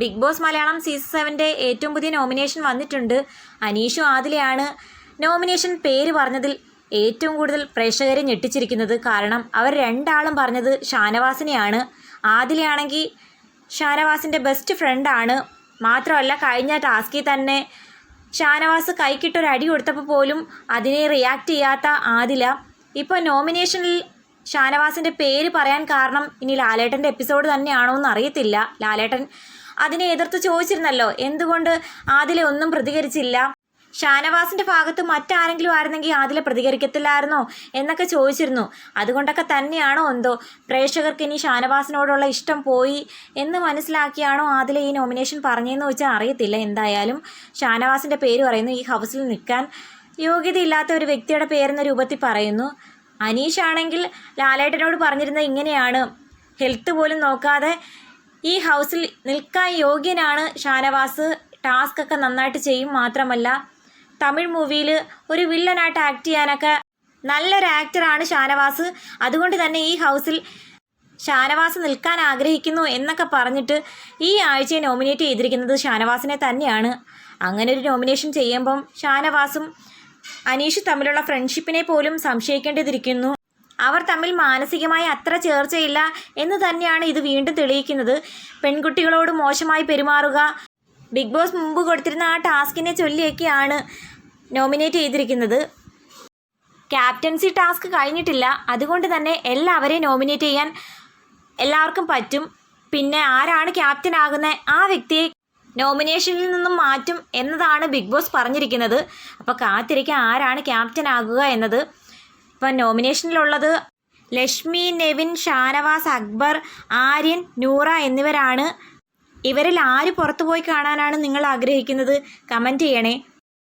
Big Boss Malayalam season സെവന്റെ ഏറ്റവും പുതിയ നോമിനേഷൻ വന്നിട്ടുണ്ട്. അനീഷു ആദിലയാണ് നോമിനേഷൻ പേര് പറഞ്ഞതിൽ ഏറ്റവും കൂടുതൽ പ്രേക്ഷകരെ ഞെട്ടിച്ചിരിക്കുന്നത്. കാരണം അവർ രണ്ടാളും പറഞ്ഞത് ഷാനവാസിനെയാണ്. ആദിലയാണെങ്കിൽ ഷാനവാസിന്റെ ബെസ്റ്റ് ഫ്രണ്ടാണ് മാത്രമല്ല കഴിഞ്ഞ ടാസ്കിൽ തന്നെ ഷാനവാസ് കൈക്കിട്ടൊരു അടി കൊടുത്തപ്പോൾ പോലും അതിനെ റിയാക്ട് ചെയ്യാത്ത ആദില. ഇപ്പോൾ നോമിനേഷനിൽ ഷാനവാസിന്റെ പേര് പറയാൻ കാരണം ഇനി ലാലേട്ടന്റെ എപ്പിസോഡ് തന്നെയാണോ എന്ന് അറിയത്തില്ല. ലാലേട്ടൻ അതിനെ എതിർത്ത് ചോദിച്ചിരുന്നല്ലോ. എന്തുകൊണ്ട് ആദിലെ ഒന്നും പ്രതികരിച്ചില്ല? ഷാനവാസിന്റെ ഭാഗത്ത് മറ്റാരെങ്കിലും ആയിരുന്നെങ്കിൽ ആദിലെ പ്രതികരിക്കത്തില്ലായിരുന്നോ എന്നൊക്കെ ചോദിച്ചിരുന്നു. അതുകൊണ്ടൊക്കെ തന്നെയാണോ എന്തോ? പ്രേക്ഷകർക്ക് ഇനി ഷാനവാസിനോടുള്ള ഇഷ്ടം പോയി എന്ന് മനസ്സിലാക്കിയാണോ ആദിലെ ഈ നോമിനേഷൻ പറഞ്ഞതെന്ന് വെച്ചാൽ അറിയത്തില്ല. എന്തായാലും ഷാനവാസിന്റെ പേര് പറയുന്നു ഈ ഹൗസിൽ നിൽക്കാൻ യോഗ്യതയില്ലാത്ത ഒരു വ്യക്തിയുടെ പേരെന്ന രൂപത്തിൽ പറയുന്നു. അനീഷ് ആണെങ്കിൽ ലാലേട്ടനോട് പറഞ്ഞിരുന്നത് ഇങ്ങനെയാണ്. ഹെൽത്ത് പോലും നോക്കാതെ ഈ ഹൗസിൽ നിൽക്കാൻ യോഗ്യനാണ് ഷാനവാസ്. ടാസ്ക് ഒക്കെ നന്നായിട്ട് ചെയ്യും മാത്രമല്ല തമിഴ് മൂവിയിൽ ഒരു വില്ലനായിട്ട് ആക്ട് ചെയ്യാനൊക്കെ നല്ലൊരു ആക്ടറാണ് ഷാനവാസ്. അതുകൊണ്ട് തന്നെ ഈ ഹൗസിൽ ഷാനവാസ് നിൽക്കാൻ ആഗ്രഹിക്കുന്നു എന്നൊക്കെ പറഞ്ഞിട്ട് ഈ ആഴ്ചയെ നോമിനേറ്റ് ചെയ്തിരിക്കുന്നത് ഷാനവാസിനെ തന്നെയാണ്. അങ്ങനെ ഒരു നോമിനേഷൻ ചെയ്യുമ്പം ഷാനവാസും അനീഷ് തമ്മിലുള്ള ഫ്രണ്ട്ഷിപ്പിനെ പോലും സംശയിക്കേണ്ടതിരിക്കുന്നു. അവർ തമ്മിൽ മാനസികമായി അത്ര ചേർച്ചയില്ല എന്ന് തന്നെയാണ് ഇത് വീണ്ടും തെളിയിക്കുന്നത്. പെൺകുട്ടികളോട് മോശമായി പെരുമാറുക ബിഗ് ബോസ് മുമ്പ് കൊടുത്തിരുന്ന ആ ടാസ്കിനെ ചൊല്ലിയൊക്കെയാണ് നോമിനേറ്റ് ചെയ്തിരിക്കുന്നത്. ക്യാപ്റ്റൻസി ടാസ്ക് കഴിഞ്ഞിട്ടില്ല. അതുകൊണ്ട് തന്നെ എല്ലാവരെയും നോമിനേറ്റ് ചെയ്യാൻ എല്ലാവർക്കും പറ്റും. പിന്നെ ആരാണ് ക്യാപ്റ്റൻ ആകുന്നത് ആ വ്യക്തിയെ നോമിനേഷനിൽ നിന്നും മാറ്റും എന്നതാണ് ബിഗ് ബോസ് പറഞ്ഞിരിക്കുന്നത്. അപ്പോൾ കാത്തിരിക്കാൻ ആരാണ് ക്യാപ്റ്റൻ ആകുക എന്നത് ഇപ്പം നോമിനേഷനിലുള്ളത് ലക്ഷ്മി നെവിൻ ഷാനവാസ് അക്ബർ ആര്യൻ നൂറ എന്നിവരാണ്. ഇവരിൽ ആര് പുറത്തു പോയി കാണാനാണ് നിങ്ങൾ ആഗ്രഹിക്കുന്നത്? കമന്റ് ചെയ്യണേ.